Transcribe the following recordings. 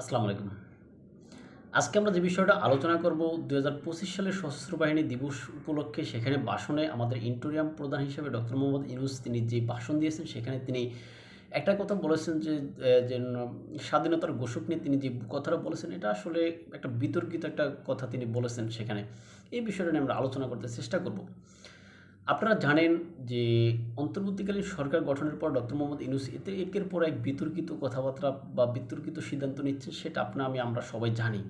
আসসালামু আলাইকুম। আজকে আমরা যে বিষয়টা আলোচনা করব দু সালের সশস্ত্র বাহিনী দিবস উপলক্ষে সেখানে ভাষণে আমাদের ইন্টোরিয়াম প্রধান হিসেবে ডক্টর মোহাম্মদ ইউনুস তিনি যে ভাষণ দিয়েছেন, সেখানে তিনি একটা কথা বলেছেন যে স্বাধীনতার ঘোষক নিয়ে তিনি যে কথাটা বলেছেন, এটা আসলে একটা বিতর্কিত একটা কথা তিনি বলেছেন সেখানে। এই বিষয়টা নিয়ে আমরা আলোচনা করতে চেষ্টা করব। আপনারা জানেন যে অন্তর্বর্তীকালীন সরকার গঠনের পর ডক্টর মোহাম্মদ ইউনুস এতে একের পর এক বিতর্কিত কথাবার্তা বা বিতর্কিত সিদ্ধান্ত নিচ্ছে, সেটা আপনা আমি, আমরা সবাই জানি।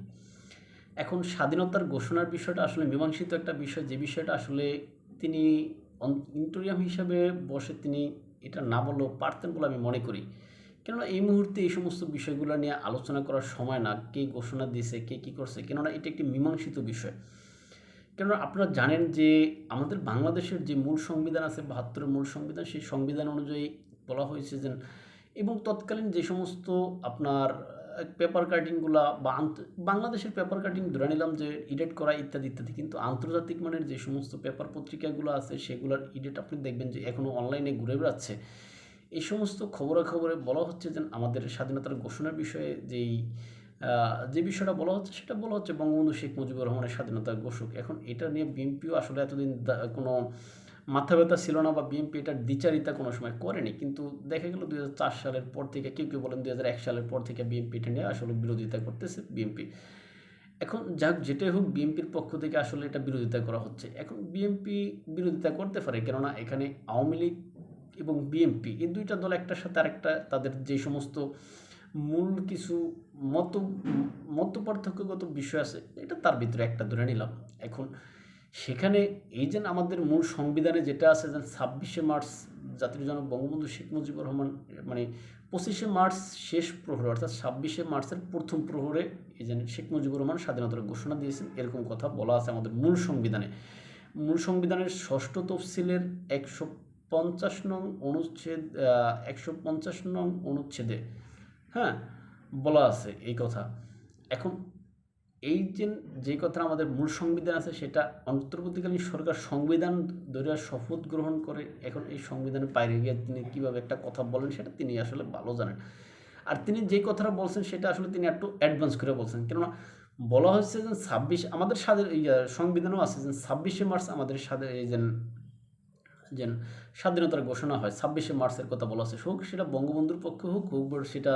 এখন স্বাধীনতার ঘোষণার বিষয়টা আসলে মীমাংসিত একটা বিষয়, যে বিষয়টা আসলে তিনি ইন্টোরিয়াম হিসাবে বসে তিনি এটা না বললেও পারতেন বলে আমি মনে করি। কেননা এই মুহূর্তে এই সমস্ত বিষয়গুলো নিয়ে আলোচনা করার সময় না, কে ঘোষণা দিয়েছে, কে কী করছে, কেননা এটা একটি মীমাংসিত বিষয়। কেননা আপনারা জানেন যে আমাদের বাংলাদেশের যে মূল সংবিধান আছে বাহাত্তরের মূল সংবিধান, সেই সংবিধান অনুযায়ী বলা হয়েছে যে এবং তৎকালীন যে সমস্ত আপনার পেপার কাটিংগুলা বা আন্ত- বাংলাদেশের পেপার কাটিং ধরে নিলাম যে ইডেট করা ইত্যাদি ইত্যাদি। কিন্তু আন্তর্জাতিক মানের যে সমস্ত পেপার পত্রিকাগুলো আছে, সেগুলোর ইডেট আপনি দেখবেন যে এখনও অনলাইনে ঘুরে বেড়াচ্ছে। এই সমস্ত খবরাখবরে বলা হচ্ছে যে আমাদের স্বাধীনতার ঘোষণার বিষয়ে যেই যে বিষয়টা বলা হচ্ছে সেটা বলা হচ্ছে বঙ্গবন্ধু শেখ মুজিবুর রহমানের স্বাধীনতা ঘোষক। এখন এটা নিয়ে বিএনপিও আসলে এতদিন কোনো মাথা ব্যথা ছিল না বা বিএনপি এটার দ্বিচারিতা কোনো সময় করেনি। কিন্তু দেখা গেল দুই হাজার চার সালের পর থেকে, কেউ কেউ বলেন দুই হাজার এক সালের পর থেকে বিএনপি এটা নিয়ে আসলে বিরোধিতা করতেছে বিএনপি। এখন যাক, যেটাই হোক, বিএনপির পক্ষ থেকে আসলে এটা বিরোধিতা করা হচ্ছে। এখন বিএনপি বিরোধিতা করতে পারে, কেননা এখানে আওয়ামী লীগ এবং বিএনপি, এই দুইটা দল একটার সাথে আরেকটা, তাদের যে সমস্ত মূল কিছু মত মত পার্থক্যগত বিষয় আছে, এটা তার ভিতরে একটা ধরে নিলাম। এখন সেখানে এই যে আমাদের মূল সংবিধানে যেটা আছে যে ছাব্বিশে মার্চ জাতির জনক বঙ্গবন্ধু শেখ মুজিবুর রহমান মানে পঁচিশে মার্চ শেষ প্রহরে, অর্থাৎ ছাব্বিশে মার্চের প্রথম প্রহরে এই যে শেখ মুজিবুর রহমান স্বাধীনতার ঘোষণা দিয়েছেন, এরকম কথা বলা আছে আমাদের মূল সংবিধানে। মূল সংবিধানের ষষ্ঠ তফসিলের একশো পঞ্চাশ নং অনুচ্ছেদ একশো পঞ্চাশ নং অনুচ্ছেদে হ্যাঁ বলা আছে এই কথা। এখন এই যে যে কথা আমাদের মূল সংবিধান আছে সেটা অন্তর্বর্তীকালীন সরকার সংবিধান ধরে শপথ গ্রহণ করে এখন এই সংবিধানের বাইরে গিয়ে তিনি কীভাবে একটা কথা বলেন সেটা তিনি আসলে ভালো জানেন। আর তিনি যে কথাটা বলছেন সেটা আসলে তিনি একটু অ্যাডভান্স করে বলছেন। কেননা বলা হচ্ছে যে ছাব্বিশ আমাদের ইয়া, সংবিধানও আছে যে ছাব্বিশে মার্চ আমাদের স্বাধীন এই যে যে স্বাধীনতার ঘোষণা হয়, ছাব্বিশে মার্চের কথা বলা আছে হোক সেটা বঙ্গবন্ধুর পক্ষে হোক হোক সেটা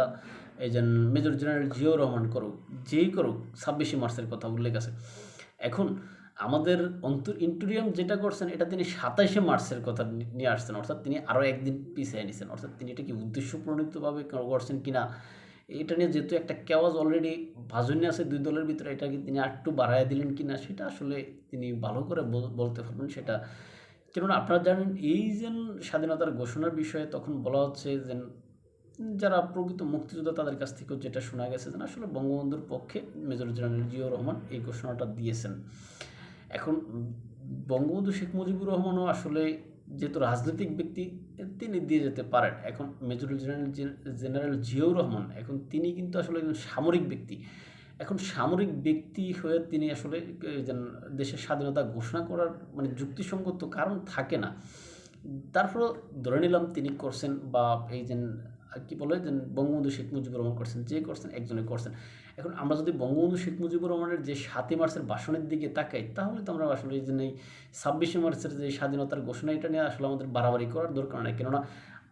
এই যে মেজর জেনারেল জিও রহমান করুক, যেই করুক, ছাব্বিশে মার্চের কথা উল্লেখ আছে। এখন আমাদের অন্তর ইন্টোরিয়াম যেটা করছেন, এটা তিনি সাতাইশে মার্চের কথা নিয়ে আসছেন। অর্থাৎ তিনি আরও একদিন পিছিয়ে নিছেন। অর্থাৎ তিনি এটা কি উদ্দেশ্যপ্রণীতভাবে করছেন কিনা, এটা নিয়ে যেহেতু একটা কেওয়াজ অলরেডি ভাজনে আছে দুই দলের ভিতরে এটাকে তিনি আরেকটু বাড়াইয়া দিলেন কিনা, সেটা আসলে তিনি ভালো করে বলতে পারবেন। সেটা কেননা আপনারা জানেন এই যে স্বাধীনতার ঘোষণার বিষয়ে তখন বলা হচ্ছে যে যারা প্রকৃত মুক্তিযোদ্ধা তাদের কাছ থেকেও যেটা শোনা গেছে যে আসলে বঙ্গবন্ধুর পক্ষে মেজর জেনারেল জিয়াউর রহমান এই ঘোষণাটা দিয়েছেন। এখন বঙ্গবন্ধু শেখ মুজিবুর রহমানও আসলে যেহেতু রাজনৈতিক ব্যক্তি, তিনি দিয়ে যেতে পারেন। এখন major general general Ziaur Rahman, এখন তিনি কিন্তু আসলে একজন সামরিক ব্যক্তি। এখন সামরিক ব্যক্তি হয়ে তিনি আসলে দেশের স্বাধীনতা ঘোষণা করার মানে যুক্তিসঙ্গত কারণ থাকে না। তারপরও ধরে নিলাম তিনি করছেন বা এই যে কি বলে যে বঙ্গবন্ধু শেখ মুজিবুর রহমান করছেন, যে করছেন একজনে করছেন। এখন আমরা যদি বঙ্গবন্ধু শেখ মুজিবুর রহমানের যে সাতই মার্চের ভাষণের দিকে তাকাই, তাহলে তো আমরা আসলে এই যে এই ছাব্বিশে মার্চের যে স্বাধীনতার ঘোষণা, এটা নিয়ে আসলে আমাদের বাড়াবাড়ি করার দরকার নেই। কেননা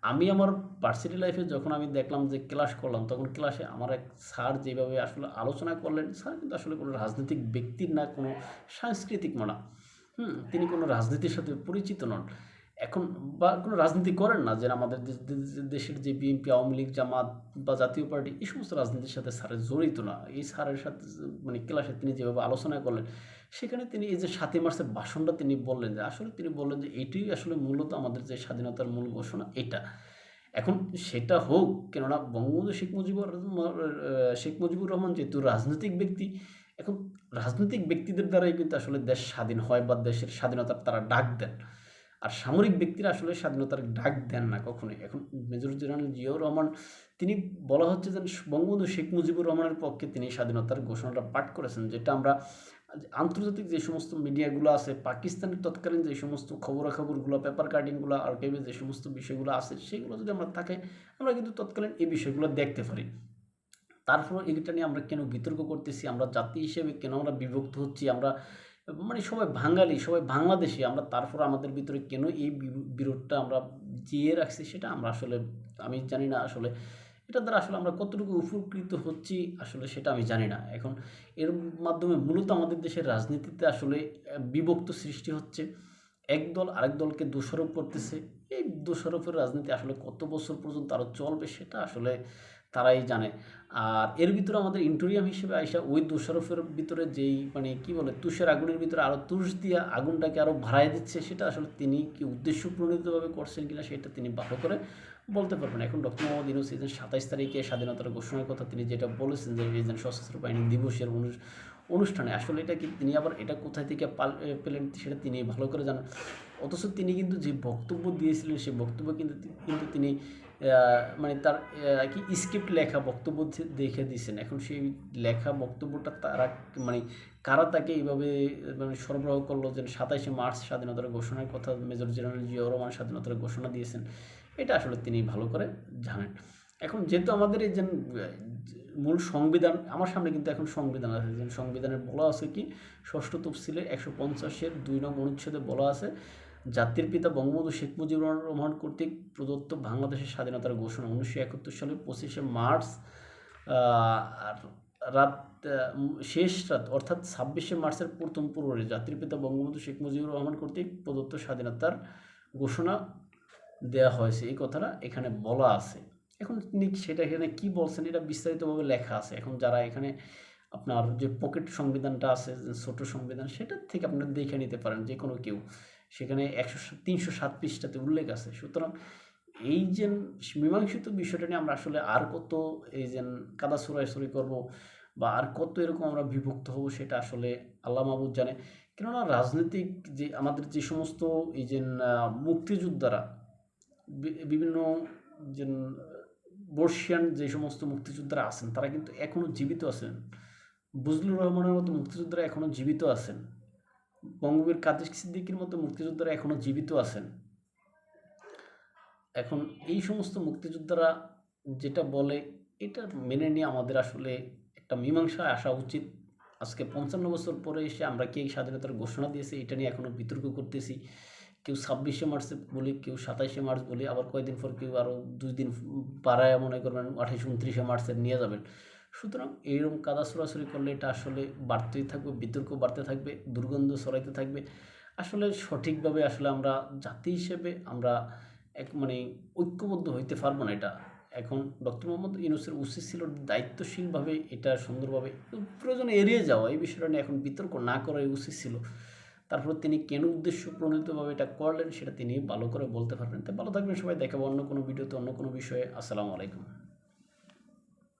আমি আমার ভার্সিটি লাইফে যখন আমি দেখলাম যে ক্লাস করলাম, তখন ক্লাসে আমার এক স্যার যেভাবে আসলে আলোচনা করলেন স্যার কিন্তু আসলে কোনো রাজনৈতিক ব্যক্তির না, কোনো সাংস্কৃতিক মানা। হুম, তিনি কোনো রাজনীতির সাথে পরিচিত নন। এখন বা কোনো রাজনীতি করেন না, যে আমাদের দেশের যে বিএনপি, আওয়ামী লীগ, জামাত বা জাতীয় পার্টি, এই সমস্ত রাজনীতির সাথে স্যারের জড়িত না। এই স্যারের সাথে মানে ক্লাসে তিনি যেভাবে আলোচনা করলেন, সেখানে তিনি এই যে সাতই মার্চের ভাষণটা তিনি বললেন যে, আসলে তিনি বললেন যে, এটাই আসলে মূলত আমাদের যে স্বাধীনতার মূল ঘোষণা, এটা। এখন সেটা হোক, কেননা বঙ্গবন্ধু শেখ মুজিবুর শেখ মুজিবুর রহমান যেহেতু রাজনৈতিক ব্যক্তি, এখন রাজনৈতিক ব্যক্তিদের দ্বারাই কিন্তু আসলে দেশ স্বাধীন হয় বা দেশের স্বাধীনতার তারা ডাক দেন। আর সামরিক ব্যক্তিরা আসলে স্বাধীনতার ডাক দেন না কখনোই। এখন মেজর জেনারেল জিয়াউর রহমান, তিনি বলা হচ্ছে যে বঙ্গবন্ধু শেখ মুজিবুর রহমানের পক্ষে তিনি স্বাধীনতার ঘোষণাটা পাঠ করেছেন, যেটা আমরা আন্তর্জাতিক যে সমস্ত মিডিয়াগুলো আছে, পাকিস্তানের তৎকালীন যে সমস্ত খবরাখবরগুলো, পেপার কাটিংগুলো আর্কাইভে যে সমস্ত বিষয়গুলো আছে, সেগুলো যদি আমরা থাকে, আমরা কিন্তু তৎকালীন এই বিষয়গুলো দেখতে পারি। তারপর এটা নিয়ে আমরা কেন বিতর্ক করতেছি, আমরা জাতি হিসেবে কেন আমরা বিভক্ত হচ্ছি, আমরা মানে সবাই বাঙালি, সবাই বাংলাদেশি, আমরা তারপর আমাদের ভিতরে কেন এই বিরোধটা আমরা জিয়ে রাখছি সেটা আমরা আসলে, আমি জানি না আসলে, এটা দ্বারা আসলে আমরা কতটুকু উপকৃত হচ্ছি আসলে সেটা আমি জানি না। এখন এর মাধ্যমে মূলত আমাদের দেশের রাজনীতিতে আসলে বিভক্ত সৃষ্টি হচ্ছে। এক দল আরেক দলকে দোষারোপ করতেছে। এই দোষারোপের রাজনীতি আসলে কত বছর পর্যন্ত আরও চলবে সেটা আসলে তারাই জানে। আর এর ভিতরে আমাদের ইন্টোরিয়াম হিসেবে আইসা ওই দোষারোপের ভিতরে যেই মানে কি বলে, তুষের আগুনের ভিতরে আরও তুষ দিয়ে আগুনটাকে আরও ভাড়াই দিচ্ছে, সেটা আসলে তিনি কি উদ্দেশ্য প্রণীতভাবে করছেন কিনা সেটা তিনি ভালো করে বলতে পারবেন। এখন ডক্টর মোহাম্মদ ইউনুস ইজেন সাতাইশ তারিখে স্বাধীনতার ঘোষণার কথা তিনি যেটা বলেছেন যে ইজেন সশস্ত্র বাহিনী দিবসের অনু- অনুষ্ঠানে। আসলে এটা কি তিনি আবার এটা কোথায় থেকে পাল পেলেন সেটা তিনি ভালো করে জানেন। অথচ তিনি কিন্তু যে বক্তব্য দিয়েছিলেন সেই বক্তব্য কিন্তু কিন্তু তিনি মানে তার কি স্ক্রিপ্ট লেখা বক্তব্য দেখে দিয়েছেন। এখন সেই লেখা বক্তব্যটা তারা মানে কারা তাকে এইভাবে মানে সরবরাহ করল যে সাতাইশে মার্চ স্বাধীনতার ঘোষণার কথা মেজর জেনারেল জিয়াউর রহমান স্বাধীনতার ঘোষণা দিয়েছেন, এটা আসলে তিনি ভালো করে জানেন। এখন যেহেতু আমাদের এই যে মূল সংবিধান, আমার সামনে কিন্তু এখন সংবিধান আছে, যে সংবিধানে বলা আছে কি, ষষ্ঠ তফসিলে একশো পঞ্চাশের দুই নং অনুচ্ছেদে বলা আছে, জাতির পিতা বঙ্গবন্ধু শেখ মুজিবুর রহমান কর্তৃক প্রদত্ত বাংলাদেশের স্বাধীনতার ঘোষণা উনিশশো একাত্তর সালের পঁচিশে মার্চ রাত শেষ রাত, অর্থাৎ ছাব্বিশে মার্চের প্রথম পূর্বে জাতির পিতা বঙ্গবন্ধু শেখ মুজিবুর রহমান কর্তৃক প্রদত্ত স্বাধীনতার ঘোষণা দেওয়া হয়েছে। এই কথাটা এখানে বলা আছে। এখন সেটা, এখানে কি বলছেন এটা বিস্তারিতভাবে লেখা আছে। এখন যারা এখানে আপনার যে পকেট সংবিধানটা আছে ছোট সংবিধান, সেটার থেকে আপনারা দেখে নিতে পারেন, যে কোনো কেউ। সেখানে একশো তিনশো সাত পৃষ্ঠাতে উল্লেখ আছে। সুতরাং এই যে মীমাংসিত বিষয়টা নিয়ে আমরা আসলে আর কত এই যে কাদা ছড়াছড়ি করব বা আর কত এরকম আমরা বিভক্ত হব, সেটা আসলে আল্লাহ মাহবুদ জানে। কেননা রাজনৈতিক যে আমাদের যে সমস্ত এই যে মুক্তিযোদ্ধারা বিভিন্ন যে বর্ষিয়ান যে সমস্ত মুক্তিযোদ্ধারা আছেন, তারা কিন্তু এখনও জীবিত আছেন। বুজলুর রহমানের মতো মুক্তিযোদ্ধারা এখনও জীবিত আছেন। বঙ্গবীর কাদের সিদ্দিকির মতো মুক্তিযোদ্ধারা এখনও জীবিত আছেন। এখন এই সমস্ত মুক্তিযোদ্ধারা যেটা বলে, এটা মেনে নিয়ে আমাদের আসলে একটা মীমাংসায় আসা উচিত। আজকে পঞ্চান্ন বছর পরে এসে আমরা কি এই স্বাধীনতার ঘোষণা দিয়েছি, এটা নিয়ে এখনও বিতর্ক করতেছি। কেউ ছাব্বিশে মার্চে বলি, কেউ সাতাইশে মার্চ বলি, আবার কয়েকদিন পর কেউ আরও দুই দিন পাড়ায় মনে করবেন আঠাশ, উনত্রিশে মার্চের নিয়ে যাবেন। সুতরাং এইরকম কাদা ছড়াছড়ি করলে এটা আসলে বাড়তেই থাকবে, বিতর্ক বাড়তে থাকবে, দুর্গন্ধ ছড়াইতে থাকবে। আসলে সঠিকভাবে আসলে আমরা জাতি হিসেবে আমরা এক মানে ঐক্যবদ্ধ হইতে পারব না এটা। এখন ডক্টর মোহাম্মদ ইউনুসের উচিত ছিল, দায়িত্বশীলভাবে এটা সুন্দরভাবে প্রয়োজনে এড়িয়ে যাওয়া, এই বিষয়টা নিয়ে এখন বিতর্ক না করাই উচিত ছিল। তারপর তিনি কেন উদ্দেশ্য প্রণীতভাবে এটা করলেন সেটা তিনি ভালো করে বলতে পারবেন। তো ভালো থাকবেন সবাই, দেখাবো অন্য কোনো ভিডিওতে, অন্য কোনো বিষয়ে। আসসালামু আলাইকুম।